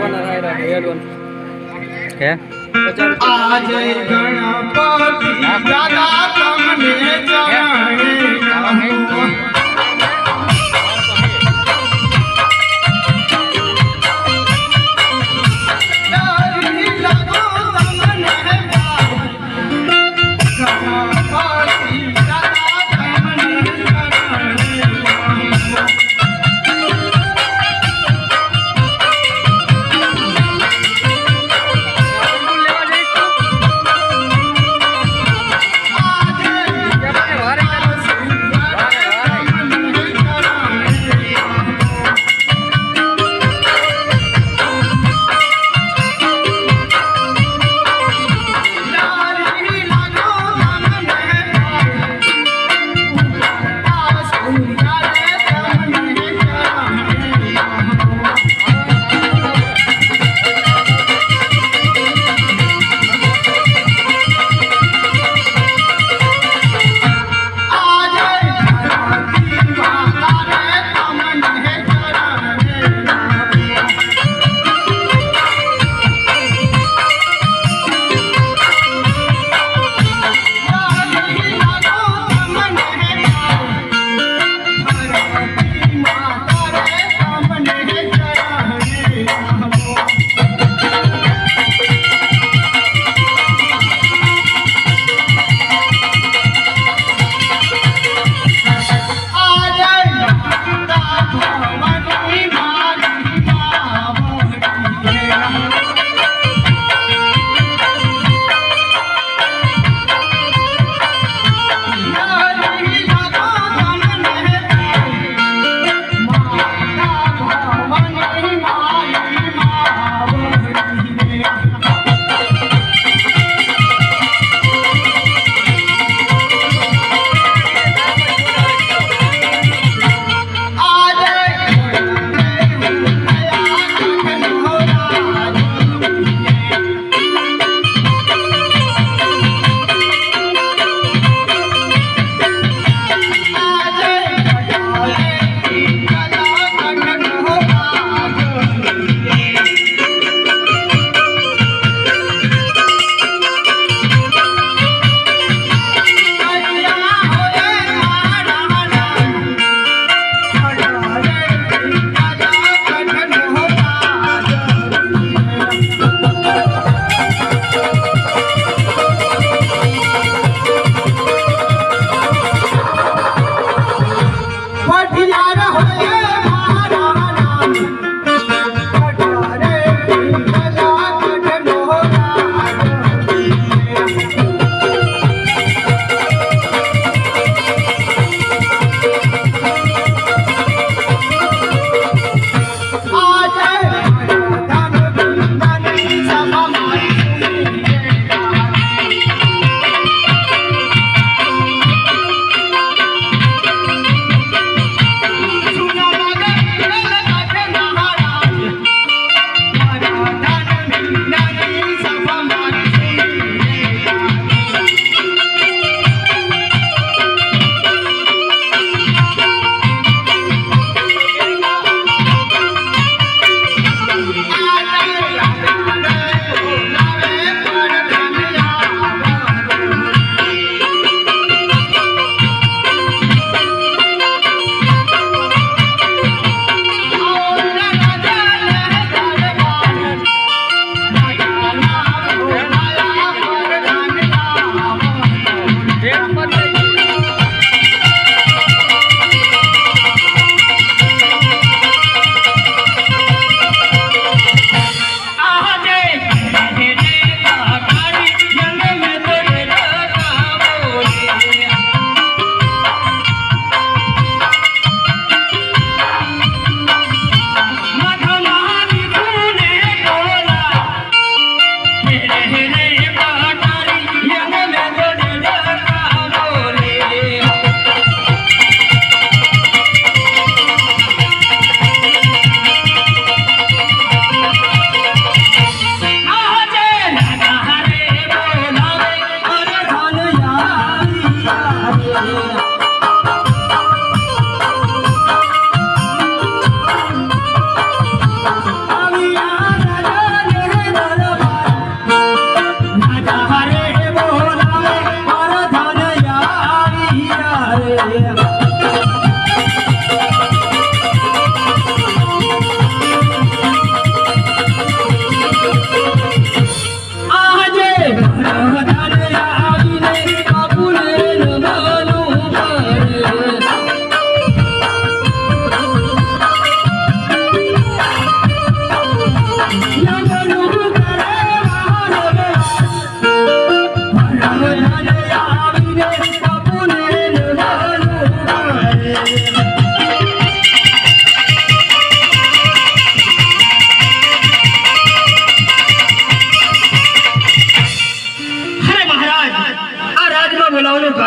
કરવાના રાયડા ને એડવાન્સ હે? આજે ગણપતિ દાદા તમને જાણે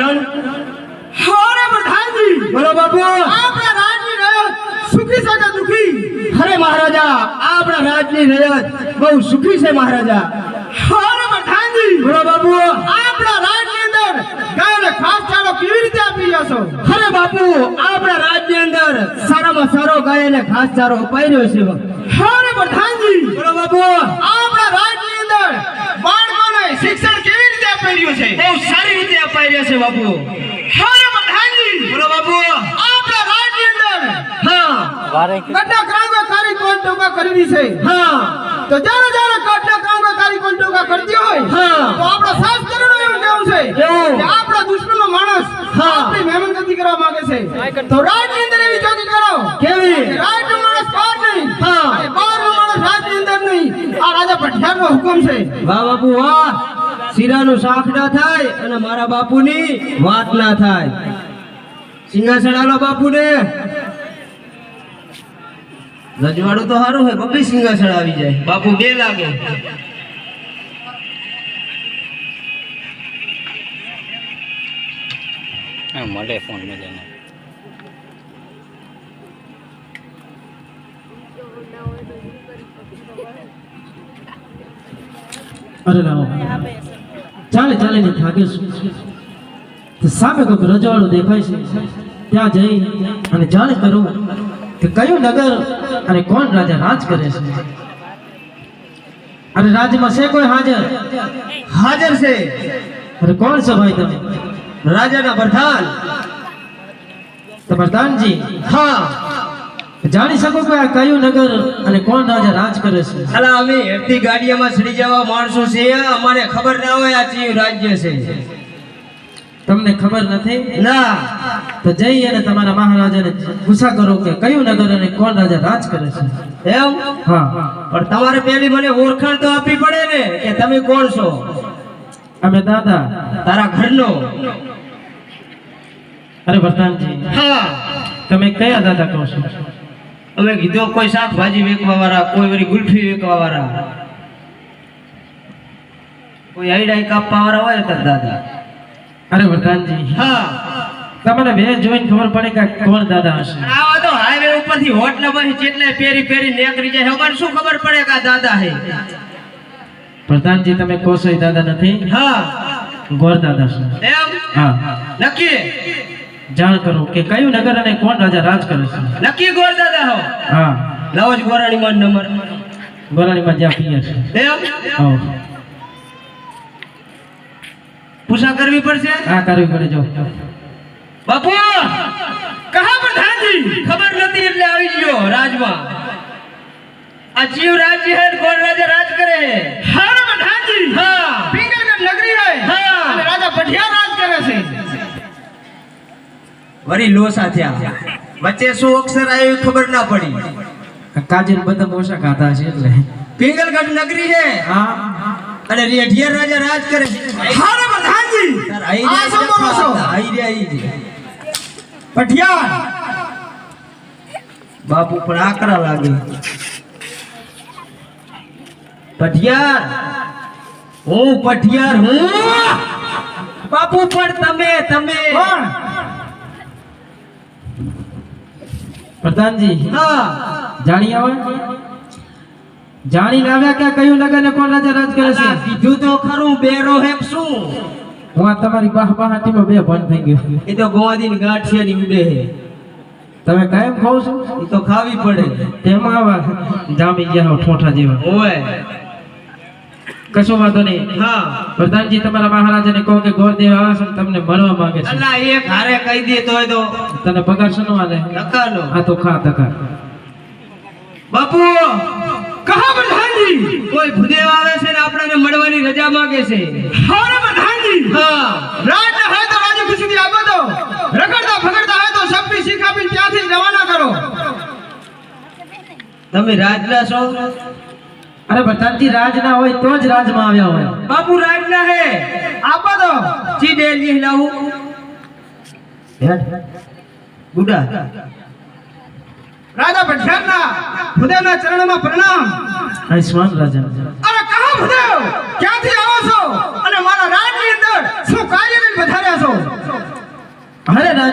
કારણ? હરે બધાજી બોલો બાપુ. આપણા રાજની રયત સુખી છે કે દુખી? હરે મહારાજા આપણા રાજની રયત બહુ સુખી છે મહારાજા. હરે બધાજી બોલો બાપુ. આપણા રાજની અંદર ગાયને ખાસ ચારો કેવી રીતે આપી જશો અરે બાપુ આપણા રાજની અંદર સારામાં સારો ગાયને ખાસ ચારો અપાઈ રહ્યો છે. હરે પ્રધાનજી. બોલો બાપુ. આપણા રાજની અંદર બાળકોને શિક્ષણ કે રહ્યું છે. બહુ સારી રીતે અપાઈ રહ્યા છે બાપુ. અરે પઠાણજી બોલો બાપુ. આપણા રાજની અંદર હા. વારે કટના ક્રાંતિકારી કોણ ટોકા કરી છે. હા. તો જ્યારે જ્યારે કટના ક્રાંતિકારી કોણ ટોકા કરતી હોય હા. તો આપણા શાસ્ત્રનું એવું કહેવું છે કે આપણા દુશ્મનનો માણસ આપણી મહેમાનગતિ કરવા માંગે છે. તો રાજની અંદર એવી ચોકી કરો. કેવી? રાજનો માણસ બહાર નહીં. હા. બહારનો માણસ રાજની અંદર નહીં. આ રાજા પઠિયારનો હુકમ છે. વાહ બાપુ વાહ. શીરાનું શાક ના થાય અને મારા બાપુની વાત ના થાય. સિંહાસન આલો બાપુને. રજવાડું તો સારું હોય બબી સિંહાસણ આવી જાય. બાપુ બે લાગે. મળે ફોન મજાને અરે રામ ચાલે ચાલે ને થાકે છું સામે કોઈક રજવાડું દેખાય છે. ત્યાં જઈ અને જાણ કરું કે કયું નગર અને કોણ રાજા રાજ કરે છે? અરે રાજ્યમાં છે કોઈ હાજર? હાજર છે. અરે કોણ છે ભાઈ તમે? રાજાના પ્રધાન. પ્રધાનજી? હા. જાણી શકો કે આ કયું નગર અને કોણ રાજા રાજ કરે છે? અલા અમે હેઠી ગાડીયામાં ચડી જવા માણસો છે અમારે ખબર ના હોય આ ચીયું રાજ્ય છે. તમને ખબર નથી? ના. તો જઈ અને તમારા મહારાજાને ગુસ્સા કરો કે કયું નગર અને કોણ રાજા રાજ કરે છે? એમ? હા. પણ તમારે પહેલી મને ઓળખાણ તો આપવી પડે ને કે તમે કોણ છો? અમે દાદા. તારા ઘરનો. અરે પ્રધાનજી હા. તમે કયા દાદા કહો છો? અમે કીધું કોઈ શાકભાજી વેચવા વાળા કોઈ વળી ગુલ્ફી વેચવા વાળા કોઈ આઈડાઈ કાપવા વાળા હોય તો દાદા. અરે પ્રધાનજી હા. તમને બે જોઈને ખબર પડે કે કોણ દાદા હશે. આવા તો હાઈવે ઉપરથી હોટલા માંથી જેટલે પેરી પેરી નેકરી જાય અમારે શું ખબર પડે કે દાદા હે પ્રધાનજી તમે એ દાદા નથી? હા. ગોર દાદા છે. એમ? હા. નક્કી? જાણ કરો કે કયું નગર અને કોણ રાજા રાજ કરે છે? નક્કી ગોર દાદા હો. હા. લાવો જ ગોરાણી માં નંબર. ગોરાણીમાં જ્યાં પિયર છે. એમ હા. પૂછા કરવી પડશે? હા કરવી પડે જો. બાપુ કહા પ્રધાનજી ખબર નથી એટલે આવી ગયો રાજમાં. આ જીવ રાજ્ય હે કોણ રાજા રાજ કરે હે? હા પ્રધાનજી હા. પિંગલગઢ નગરી રહે હા. અને રાજા પઠિયા રાજ કરે છે. વરી લોસા થયા વચ્ચે શું અક્ષર આવ્યું ખબર ના પડી. કાજલ બધા મોસા ખાતા છે એટલે. પિંગલગઢ નગરી છે હા. અને રેઢિયા રાજા રાજ કરે હારે બધાજી! આઈ આ શું છો? આઈ રે આઈ રે પઠિયાર બાપુ પણ આકરા લાગે. પઠિયાર. હું પઠિયાર હું? બાપુ પણ તમે તમે. કોણ? પ્રધાનજી હા જાણી આવે. જાણીને આવ્યા કે કયું નગર ને કોણ રાજા રાજ કરે છે? કીધું તો ખરું બેરો હેક શું? હું તમારી બાહ બાહાટીમાં બે ભણ થઈ ગયો. એ તો ગોવાદીની ની ઉડે હે તમે કાયમ ખાવ છો? એ તો ખાવી પડે. તેમાં જામી ગયા ઠોઠા જેવા. ઓય. કશો વાંધો નહીં. હા. પ્રધાનજી તમારા મહારાજાને કહો કે ગોરદેવ આવે છે તમને મળવા માંગે છે. અલ્લા એક હારે કહી દે તોય તો. તને પગાર શનો આલે? નકાનો. હા તો ખા તકા બાપુ! કહા પ્રધાનજી! કોઈ ભૂદેવ આવે છે ને આપણને મળવાની રજા માંગે છે? હારે પ્રધાનજી! હા. રાત હે હોય તો રાજી ખુશીથી આપો દો રખડતા ફગડતા હે તો શક્તિ શીખ આપીને ત્યાંથી રવાના કરો. તમે રાજલા છો? અરે પ્રધાનજી રાજ ના હોય તો જ રાજમાં આવ્યા હોય. બાપુ રાજના હે. આપો તો. જી ડે લી લાવું. બુડા રાજા પઠિયારના ભૂદેવના ચરણમાં પ્રણામ. આયુષ્માન રાજા. અરે કહો ભૂદેવ ક્યાંથી આવો છો અને મારા રાજની અંદર શું કાર્ય લઈને વધાર્યા છો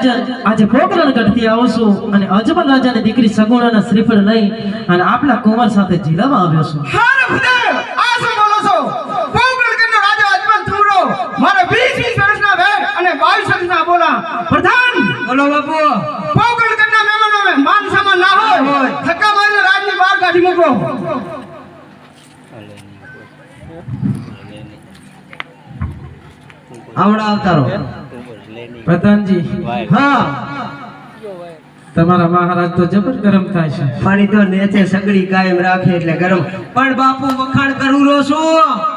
અરે રાજા આજે પોકરણગઢથી કરતી આવશું અને અજમલ રાજાની દીકરી સગુણાના શ્રીફળ લઈ અને આપણા કુંવર સાથે જીલામાં આવ્યો છું. હારે ભૂદેવ આ શું બોલો છો? રાજા અજમલ તુમરો મારે 20 20 વર્ષના વેર અને 22 વર્ષના બોલા. પ્રધાન! બોલો બાપુ. પોકળગઢના મહેમાનોને માન સન્માન ના હોય ધક્કા મારીને રાજની બહાર કાઢી મૂકો. આવડા અવતારો. પ્રધાનજી હા. તમારા મહારાજ તો જબર ગરમ થાય છે. પાણી તો નેચે સગડી કાયમ રાખે એટલે ગરમ. પણ બાપુ વખાણ કરું રહો છું.